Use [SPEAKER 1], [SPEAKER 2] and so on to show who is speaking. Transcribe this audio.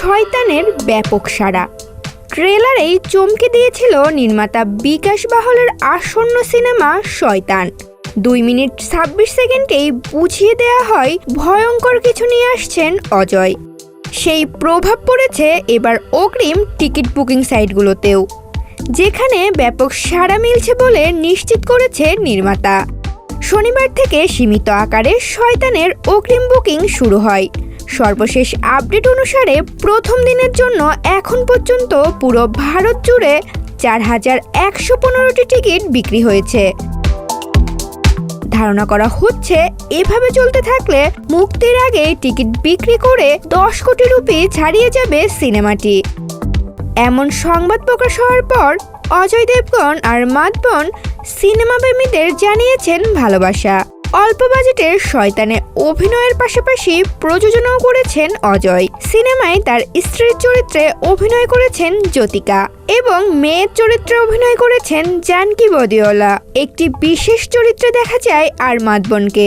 [SPEAKER 1] শয়তানের ব্যাপক সাড়া। ট্রেলারেই চমকে দিয়েছিল নির্মাতা বিকাশ বাহলের আসন্ন সিনেমা শয়তান। দুই মিনিট ছাব্বিশ সেকেন্ডেই বুঝিয়ে দেওয়া হয়, ভয়ঙ্কর কিছু নিয়ে আসছেন অজয়। সেই প্রভাব পড়েছে এবার অগ্রিম টিকিট বুকিং সাইটগুলোতেও। যেখানে ব্যাপক সাড়া মিলছে বলে নিশ্চিত করেছে নির্মাতা। শনিবার থেকে সীমিত আকারে শয়তানের অগ্রিম বুকিং শুরু হয়। সর্বশেষ আপডেট অনুসারে প্রথম দিনের জন্য এখন পর্যন্ত পুরো ভারত জুড়ে চার হাজার একশো পনেরোটি টিকিট বিক্রি হয়েছে। ধারণা করা হচ্ছে, এভাবে চলতে থাকলে মুক্তির আগে টিকিট বিক্রি করে দশ কোটি রুপি ছাড়িয়ে যাবে সিনেমাটি। এমন সংবাদ প্রকাশ হওয়ার পর অজয় দেবগন আর মাধবন সিনেমা প্রেমীদের জানিয়েছেন ভালোবাসা। অল্প বাজেটের শয়তানে অভিনয়ের পাশাপাশি প্রযোজনাও করেছেন অজয়। সিনেমায় তার স্ত্রীর চরিত্রে অভিনয় করেছেন জ্যোতিকা এবং মেয়ের চরিত্রে অভিনয় করেছেন জানকি বদিওলা একটি বিশেষ চরিত্রে দেখা যায় আর মাধবনকে